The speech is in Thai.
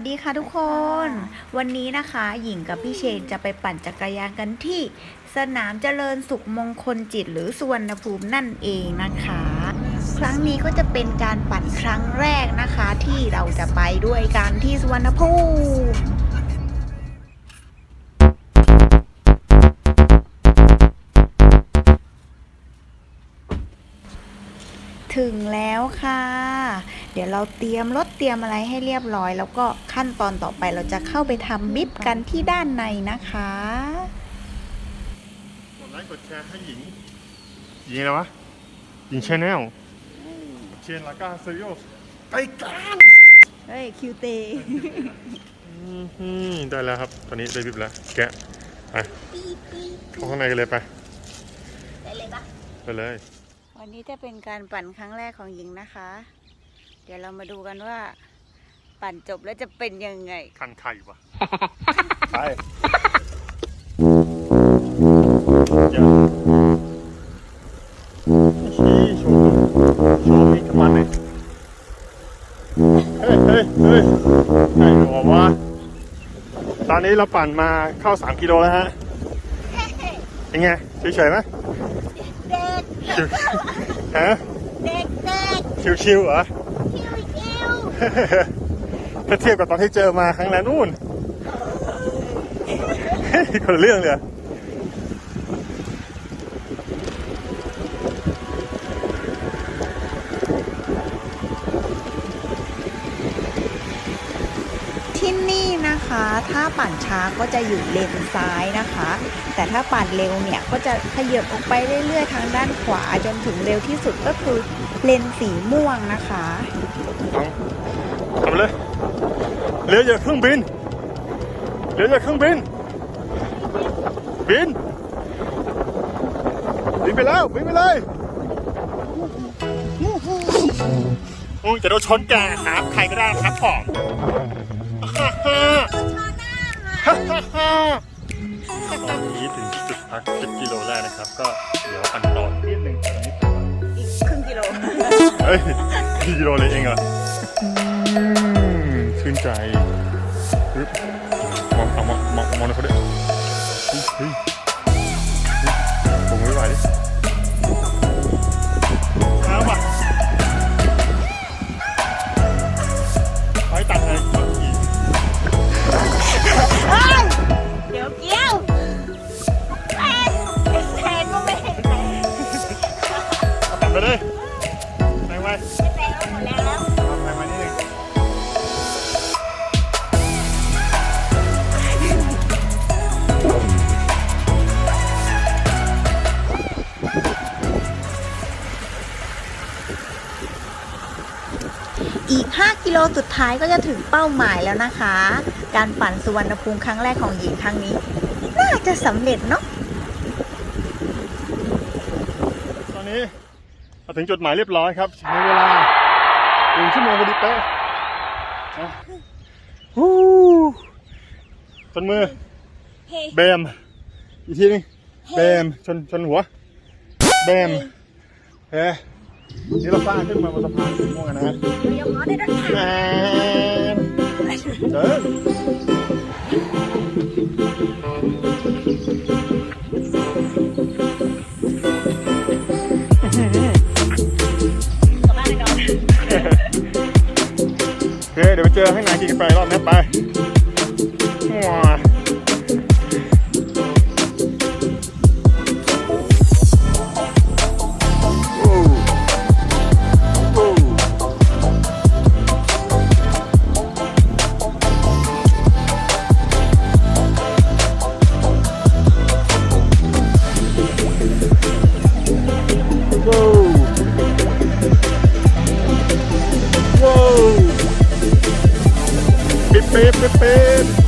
วัสดีค่ะทุกคน วันนี้นะคะหญิงกับพี่เชนจะไปปั่นจักรยานกันที่ สนามเจริญสุขมงคลจิตหรือสุวรรณภูมินั่นเองนะคะ ครั้งนี้ก็จะเป็นการปั่นครั้งแรกนะคะ ที่เราจะไปด้วยกันที่สุวรรณภูมิ ถึงแล้วค่ะ เดี๋ยวเราเตรียมรถเตรียมอะไรให้เรียบร้อย แล้วก็ขั้นตอนต่อไปเราจะเข้าไปทำบิบกันที่ด้านในนะคะกดไลค์กดแชร์ให้หญิงหญิงอะไรวะหญิงชาแนลเชียนลากาซิโอไปกันเฮ้ยคิวเตได้แล้วครับ ตอนนี้ได้บิบแล้ว แกะไปเข้าข้างในกันเลยไปได้เลยปะไปเลย วันนี้จะเป็นการปั่นครั้งแรกของหญิงนะคะ เดี๋ยวเรามาดูกันว่า ปั่นจบแล้วจะเป็นยังไง คันไข่วะไปอย่าชี้โชว์โชว์มีกำมันเลยเฮ้ยเฮ้ยเฮ้ยไหนบอกว่าตอนนี้เราปั่นมาเข้า 3 กิโลแล้วฮะ เป็นไงเฉยๆไหมเด็กชิวฮะเด็กเด็กชิวๆเหรอคิวคิวถ้าเทียบกับตอนที่เจอมาครั้งนั้นนู่นคนละเรื่องเลย นะคะ ถ้าปั่นช้าก็จะอยู่เลนซ้ายนะคะ แต่ถ้าปั่นเร็วเนี่ยก็จะขยับออกไปเรื่อยๆ ทางด้านขวาจนถึงเร็วที่สุดก็คือเลนสีม่วงนะคะทำเลยเรือจากเครื่องบินเรือจากเครื่องบิน บิน บินไปแล้ว บินไปเลยโอ้ยจะโดนชนแกครับ ใครก็ได้ครับผม ตอนนี้ถึงจุดพัก 10 กิโลแรกนะครับ ก็เดี๋ยวปั่นต่อนิดนึงตอนนี้อีกครึ่งกิโล เฮ้ยกี่กิโลเลยเองเหรออืมชื่นใจปึ๊บมองเอามองมองมองในเขาด้วยเฮ้ยเฮ้ยผมไม่ไหวดิ ไปไว้แทนก็หมดแล้ว ไปไว้นิดนึงอีก 5 กิโลสุดท้ายก็จะถึงเป้าหมายแล้วนะคะ การปั่นสุวรรณภูมิครั้งแรกของหญิงครั้งนี้ น่าจะสำเร็จเนาะ ตอนนี้ มาถึงจุดหมายเรียบร้อยครับในเวลาหนึ่งชั่วโมงพอดีเป๊ะนะฮู้ชนมือเบมอีกทีหนึงเบมชนชนหัวเบมเฮ้นี่เราสร้างขึ้นมาบนสะพานสีม่วงกันนะฮะยกล้อได้ด้วยแหมเดิน เดี๋ยวไปเจอให้นายกินไาฟรอบนี้ไป Beep, beep, beep.